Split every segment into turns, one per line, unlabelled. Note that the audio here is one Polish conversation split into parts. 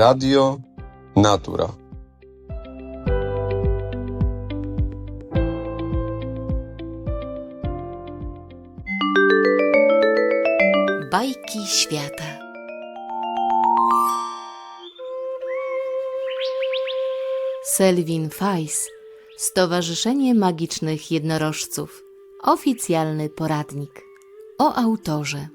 Radio Natura.
Bajki świata. Selwin Fajs, Stowarzyszenie Magicznych Jednorożców. Oficjalny poradnik. O autorze.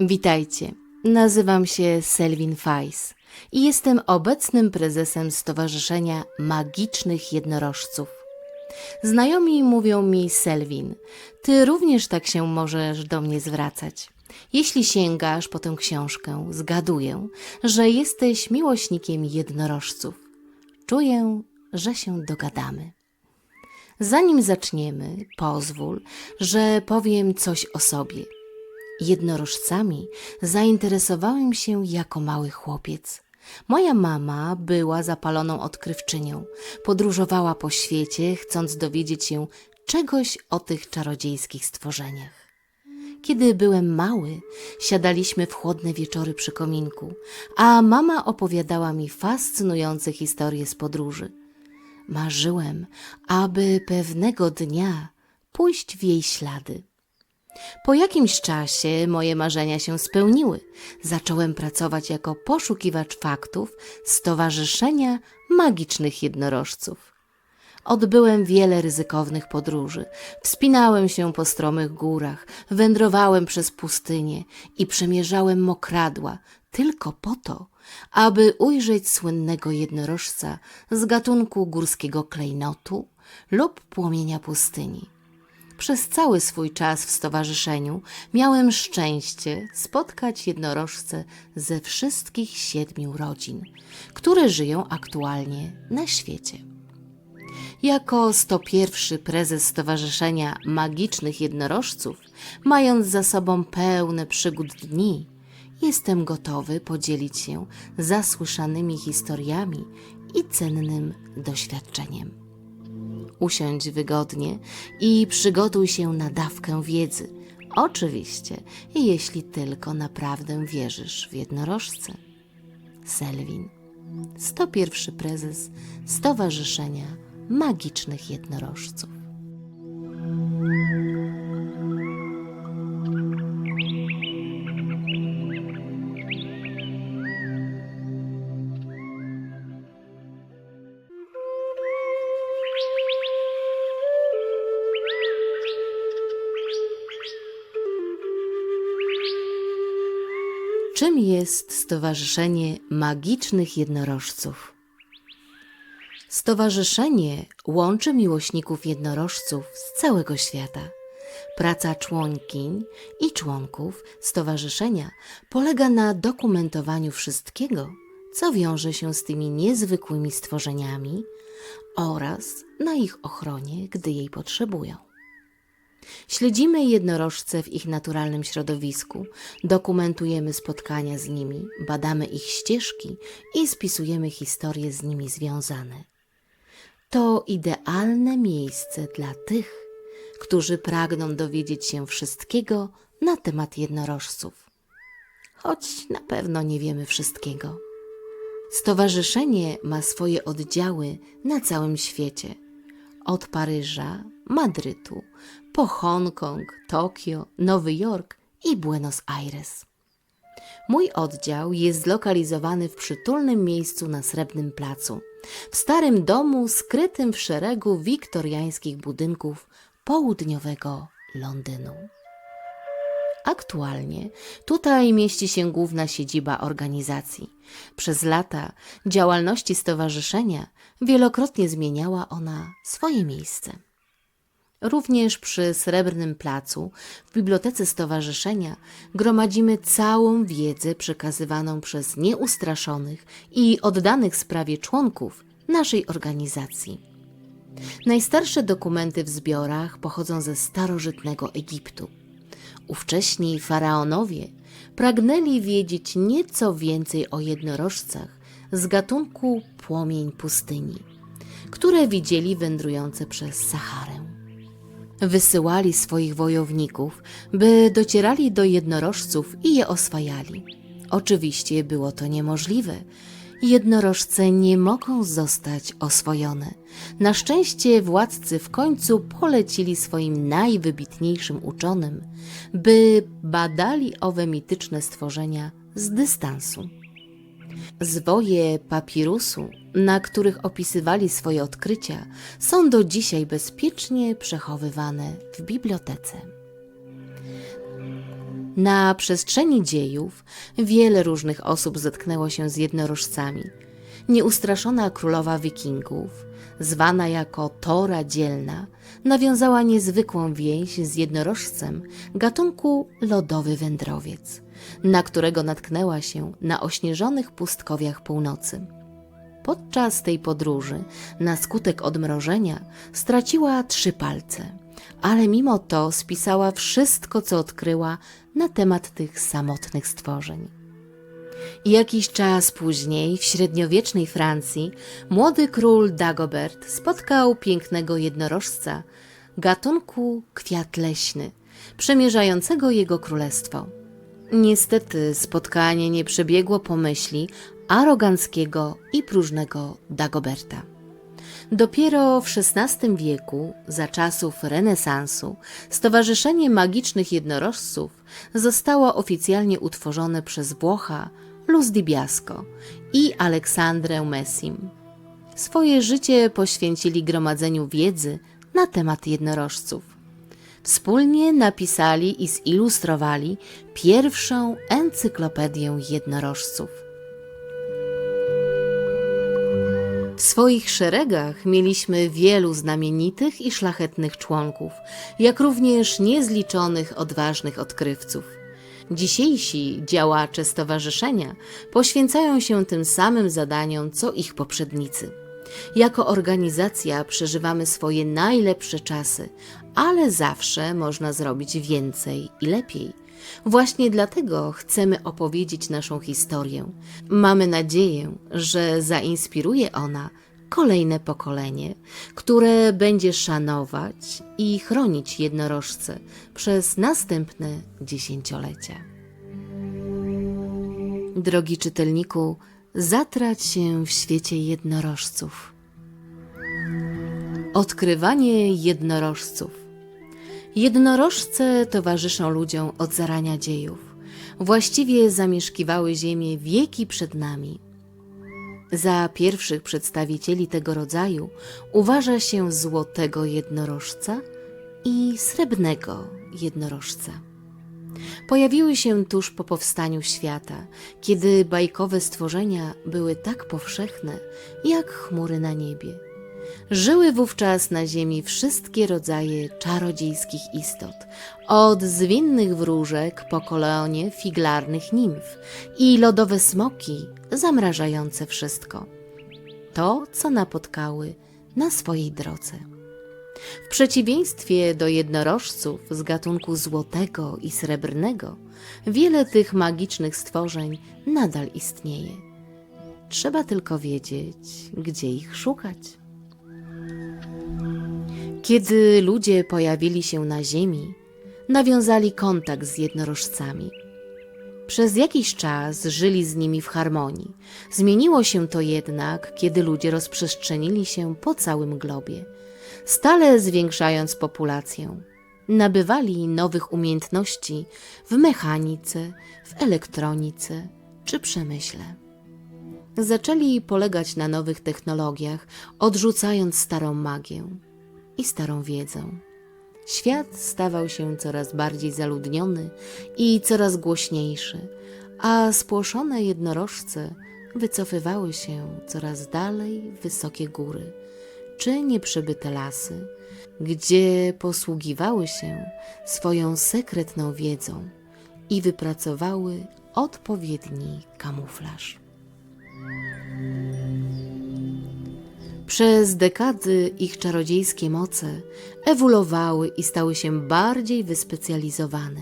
Witajcie. Nazywam się Selwin Fajs i jestem obecnym prezesem Stowarzyszenia Magicznych Jednorożców. Znajomi mówią mi Selwin. Ty również tak się możesz do mnie zwracać. Jeśli sięgasz po tę książkę, zgaduję, że jesteś miłośnikiem jednorożców. Czuję, że się dogadamy. Zanim zaczniemy, pozwól, że powiem coś o sobie. Jednorożcami zainteresowałem się jako mały chłopiec. Moja mama była zapaloną odkrywczynią. Podróżowała po świecie, chcąc dowiedzieć się czegoś o tych czarodziejskich stworzeniach. Kiedy byłem mały, siadaliśmy w chłodne wieczory przy kominku, a mama opowiadała mi fascynujące historie z podróży. Marzyłem, aby pewnego dnia pójść w jej ślady. Po jakimś czasie moje marzenia się spełniły. Zacząłem pracować jako poszukiwacz faktów Stowarzyszenia Magicznych Jednorożców. Odbyłem wiele ryzykownych podróży. Wspinałem się po stromych górach, wędrowałem przez pustynie i przemierzałem mokradła tylko po to, aby ujrzeć słynnego jednorożca z gatunku górskiego klejnotu lub płomienia pustyni. Przez cały swój czas w stowarzyszeniu miałem szczęście spotkać jednorożce ze wszystkich siedmiu rodzin, które żyją aktualnie na świecie. Jako 101 prezes Stowarzyszenia Magicznych Jednorożców, mając za sobą pełne przygód dni, jestem gotowy podzielić się zasłyszanymi historiami i cennym doświadczeniem. Usiądź wygodnie i przygotuj się na dawkę wiedzy. Oczywiście, jeśli tylko naprawdę wierzysz w jednorożce. Selwin, 101 prezes Stowarzyszenia Magicznych Jednorożców. Czym jest Stowarzyszenie Magicznych Jednorożców? Stowarzyszenie łączy miłośników jednorożców z całego świata. Praca członkiń i członków stowarzyszenia polega na dokumentowaniu wszystkiego, co wiąże się z tymi niezwykłymi stworzeniami oraz na ich ochronie, gdy jej potrzebują. Śledzimy jednorożce w ich naturalnym środowisku, dokumentujemy spotkania z nimi, badamy ich ścieżki i spisujemy historie z nimi związane. To idealne miejsce dla tych, którzy pragną dowiedzieć się wszystkiego na temat jednorożców. Choć na pewno nie wiemy wszystkiego. Stowarzyszenie ma swoje oddziały na całym świecie. Od Paryża, Madrytu, po Hongkong, Tokio, Nowy Jork i Buenos Aires. Mój oddział jest zlokalizowany w przytulnym miejscu na Srebrnym Placu, w starym domu skrytym w szeregu wiktoriańskich budynków południowego Londynu. Aktualnie tutaj mieści się główna siedziba organizacji. Przez lata działalności stowarzyszenia wielokrotnie zmieniała ona swoje miejsce. Również przy Srebrnym Placu, w Bibliotece Stowarzyszenia, gromadzimy całą wiedzę przekazywaną przez nieustraszonych i oddanych sprawie członków naszej organizacji. Najstarsze dokumenty w zbiorach pochodzą ze starożytnego Egiptu. Ówcześni faraonowie pragnęli wiedzieć nieco więcej o jednorożcach z gatunku płomień pustyni, które widzieli wędrujące przez Saharę wysyłali swoich wojowników, by docierali do jednorożców i je oswajali. Oczywiście było to niemożliwe, Jednorożce nie mogą zostać oswojone. Na szczęście władcy w końcu polecili swoim najwybitniejszym uczonym, by badali owe mityczne stworzenia z dystansu. Zwoje papirusu, na których opisywali swoje odkrycia, są do dzisiaj bezpiecznie przechowywane w bibliotece. Na przestrzeni dziejów wiele różnych osób zetknęło się z jednorożcami. Nieustraszona królowa wikingów, zwana jako Tora Dzielna, nawiązała niezwykłą więź z jednorożcem gatunku lodowy wędrowiec, na którego natknęła się na ośnieżonych pustkowiach północy. Podczas tej podróży, na skutek odmrożenia, straciła trzy palce, ale mimo to spisała wszystko, co odkryła na temat tych samotnych stworzeń. Jakiś czas później, w średniowiecznej Francji, młody król Dagobert spotkał pięknego jednorożca gatunku kwiat leśny, przemierzającego jego królestwo. Niestety spotkanie nie przebiegło po myśli aroganckiego i próżnego Dagoberta. Dopiero w XVI wieku, za czasów renesansu, Stowarzyszenie Magicznych Jednorożców zostało oficjalnie utworzone przez Włocha Luz di Biasco i Aleksandrę Messim. Swoje życie poświęcili gromadzeniu wiedzy na temat jednorożców. Wspólnie napisali i zilustrowali pierwszą encyklopedię jednorożców. W swoich szeregach mieliśmy wielu znamienitych i szlachetnych członków, jak również niezliczonych odważnych odkrywców. Dzisiejsi działacze stowarzyszenia poświęcają się tym samym zadaniom, co ich poprzednicy. Jako organizacja przeżywamy swoje najlepsze czasy, ale zawsze można zrobić więcej i lepiej. Właśnie dlatego chcemy opowiedzieć naszą historię. Mamy nadzieję, że zainspiruje ona kolejne pokolenie, które będzie szanować i chronić jednorożce przez następne dziesięciolecia. Drogi czytelniku, zatrać się w świecie jednorożców. Odkrywanie jednorożców. Jednorożce towarzyszą ludziom od zarania dziejów. Właściwie zamieszkiwały Ziemię wieki przed nami. Za pierwszych przedstawicieli tego rodzaju uważa się złotego jednorożca i srebrnego jednorożca. Pojawiły się tuż po powstaniu świata, kiedy bajkowe stworzenia były tak powszechne jak chmury na niebie. Żyły wówczas na ziemi wszystkie rodzaje czarodziejskich istot, od zwinnych wróżek po kolonie figlarnych nimf i lodowe smoki zamrażające wszystko. To, co napotkały na swojej drodze. W przeciwieństwie do jednorożców z gatunku złotego i srebrnego, wiele tych magicznych stworzeń nadal istnieje. Trzeba tylko wiedzieć, gdzie ich szukać. Kiedy ludzie pojawili się na Ziemi, nawiązali kontakt z jednorożcami. Przez jakiś czas żyli z nimi w harmonii. Zmieniło się to jednak, kiedy ludzie rozprzestrzenili się po całym globie, stale zwiększając populację. Nabywali nowych umiejętności w mechanice, w elektronice czy przemyśle. Zaczęli polegać na nowych technologiach, odrzucając starą magię i starą wiedzę. Świat stawał się coraz bardziej zaludniony i coraz głośniejszy, a spłoszone jednorożce wycofywały się coraz dalej w wysokie góry czy nieprzebyte lasy, gdzie posługiwały się swoją sekretną wiedzą i wypracowały odpowiedni kamuflaż. Przez dekady ich czarodziejskie moce ewoluowały i stały się bardziej wyspecjalizowane.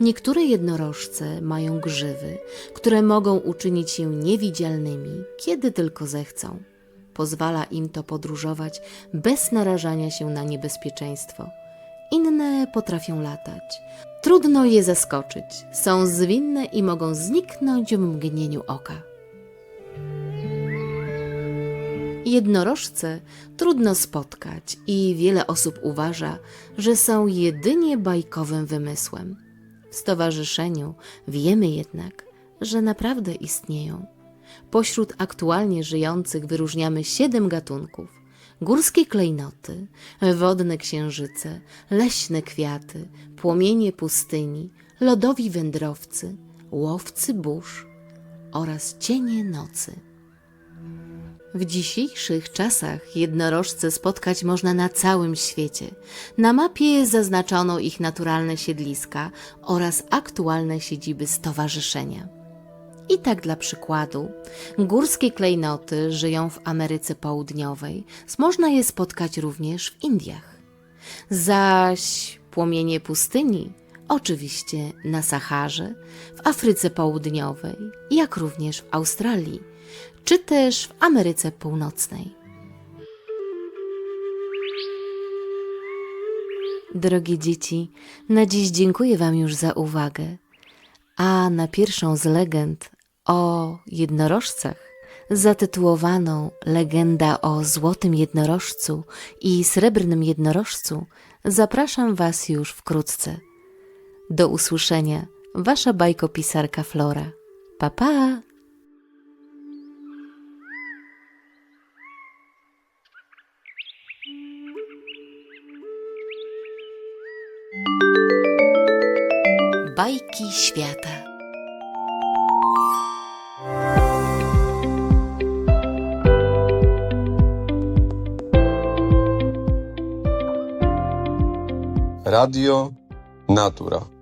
Niektóre jednorożce mają grzywy, które mogą uczynić się niewidzialnymi, kiedy tylko zechcą. Pozwala im to podróżować bez narażania się na niebezpieczeństwo. Inne potrafią latać. Trudno je zaskoczyć. Są zwinne i mogą zniknąć w mgnieniu oka. Jednorożce trudno spotkać i wiele osób uważa, że są jedynie bajkowym wymysłem. W stowarzyszeniu wiemy jednak, że naprawdę istnieją. Pośród aktualnie żyjących wyróżniamy siedem gatunków: górskie klejnoty, wodne księżyce, leśne kwiaty, płomienie pustyni, lodowi wędrowcy, łowcy burz oraz cienie nocy. W dzisiejszych czasach jednorożce spotkać można na całym świecie. Na mapie zaznaczono ich naturalne siedliska oraz aktualne siedziby stowarzyszenia. I tak dla przykładu, górskie klejnoty żyją w Ameryce Południowej, można je spotkać również w Indiach. Zaś płomienie pustyni, oczywiście na Saharze, w Afryce Południowej, jak również w Australii, czy też w Ameryce Północnej. Drogie dzieci, na dziś dziękuję Wam już za uwagę. A na pierwszą z legend o jednorożcach, zatytułowaną Legenda o Złotym Jednorożcu i Srebrnym Jednorożcu, zapraszam Was już wkrótce. Do usłyszenia, Wasza bajkopisarka Flora. Pa, pa! Bajki świata.
Radio Natura.